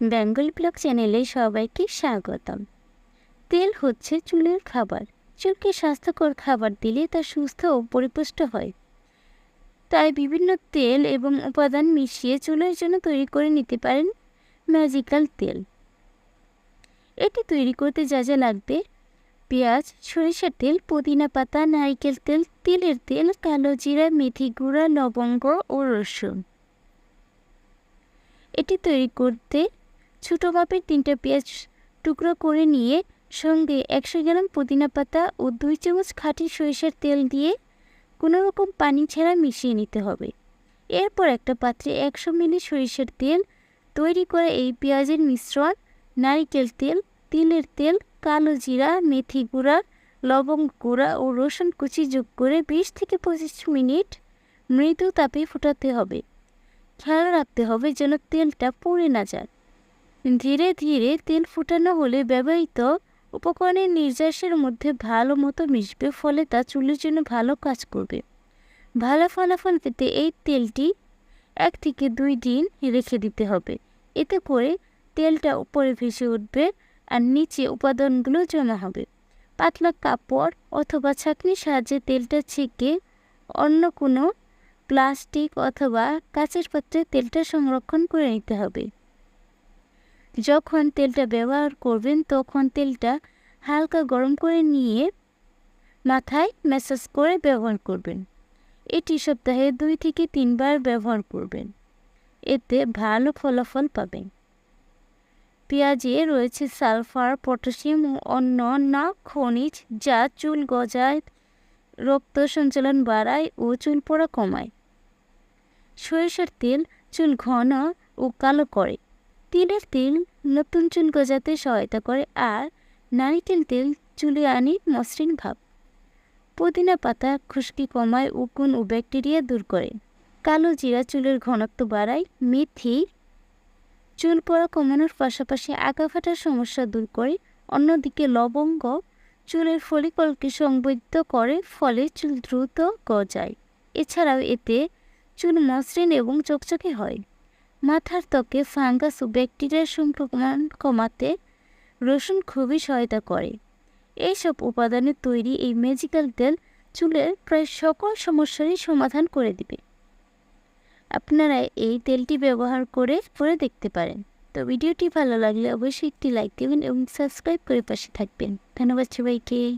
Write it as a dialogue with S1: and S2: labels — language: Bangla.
S1: বেঙ্গল ব্লগ চ্যানেলে সবাইকে স্বাগতম। তেল হচ্ছে চুলের খাবার। চুলকে স্বাস্থ্যকর খাবার দিলে তা সুস্থ ও পরিপুষ্ট হয়। তাই বিভিন্ন তেল এবং উপাদান মিশিয়ে চুলের জন্য তৈরি করে নিতে পারেন ম্যাজিক্যাল তেল। এটি তৈরি করতে যা যা লাগবে। পেঁয়াজ, সরিষার তেল, পুদিনা পাতা, নারিকেল তেল, তিলের তেল, কালো জিরা, মেথি গুঁড়া, লবঙ্গ ও রসুন। এটি তৈরি করতে ছোটো মাপের তিনটা পেঁয়াজ টুকরো করে নিয়ে সঙ্গে একশো গ্রাম পুদিনা পাতা ও দুই চামচ খাঁটি সরিষার তেল দিয়ে কোনো রকম পানি ছাড়া মিশিয়ে নিতে হবে। এরপর একটা পাত্রে একশো মিলি সরিষার তেল, তৈরি করা এই পেঁয়াজের মিশ্রণ, নারিকেল তেল, তিলের তেল, কালো জিরা, মেথি গুঁড়া, লবঙ্গ গুঁড়া ও রসুন কুচি যোগ করে বিশ থেকে পঁচিশ মিনিট মৃদু তাপে ফোটাতে হবে। খেয়াল রাখতে হবে যেন তেলটা পুড়ে না যায়। ধীরে ধীরে তেল ফুটানো হলে ব্যবহৃত উপকরণের নির্যাসের মধ্যে ভালো মতো মিশবে, ফলে তা চুলের জন্য ভালো কাজ করবে। ভালো ফলাফল পেতে এই তেলটি এক থেকে দুই দিন রেখে দিতে হবে। এতে করে তেলটা উপরে ভেসে উঠবে আর নিচে উপাদানগুলো জমা হবে। পাতলা কাপড় অথবা ছাঁকনির সাহায্যে তেলটা ছেঁকে অন্য কোনো প্লাস্টিক অথবা কাঁচের পাত্রে তেলটা সংরক্ষণ করে নিতে হবে। যখন তেলটা ব্যবহার করবেন, তখন তেলটা হালকা গরম করে নিয়ে মাথায় ম্যাসাজ করে ব্যবহার করবেন। এটি সপ্তাহে দুই থেকে তিনবার ব্যবহার করবেন। এতে ভালো ফলাফল পাবেন। পেঁয়াজে রয়েছে সালফার, পটাশিয়াম ও অন্যান্য খনিজ যা চুল গজায়, রক্ত সঞ্চালন বাড়ায় ও চুল পড়া কমায়। সরিষার তেল চুল ঘন ও কালো করে। তিলের তেল নতুন চুল গজাতে সহায়তা করে আর নারিকেল তেল চুলে আনে মসৃণ ভাব। পুদিনা পাতা খুশকি কমায় উকুন ও ব্যাকটেরিয়া দূর করে। কালো জিরা চুলের ঘনত্ব বাড়ায় মেথি। চুল পড়া কমানোর পাশাপাশি আগা ফাটার সমস্যা দূর করে। অন্যদিকে লবঙ্গ চুলের ফলিকলকে সংবদ্ধ করে ফলে চুল দ্রুত গজায়। এছাড়াও এতে চুল মসৃণ এবং চকচকে হয়। মাথার ত্বকে ফাঙ্গাস ও ব্যাকটেরিয়ার সংক্রমণ কমাতে রসুন খুবই সহায়তা করে। এইসব উপাদানের তৈরি এই ম্যাজিক্যাল তেল চুলের প্রায় সকল সমস্যারই সমাধান করে দিবে। আপনারা এই তেলটি ব্যবহার করে পরে দেখতে পারেন। তো ভিডিওটি ভালো লাগলে অবশ্যই একটি লাইক দেবেন এবং সাবস্ক্রাইব করে পাশে থাকবেন। ধন্যবাদ সবাইকে।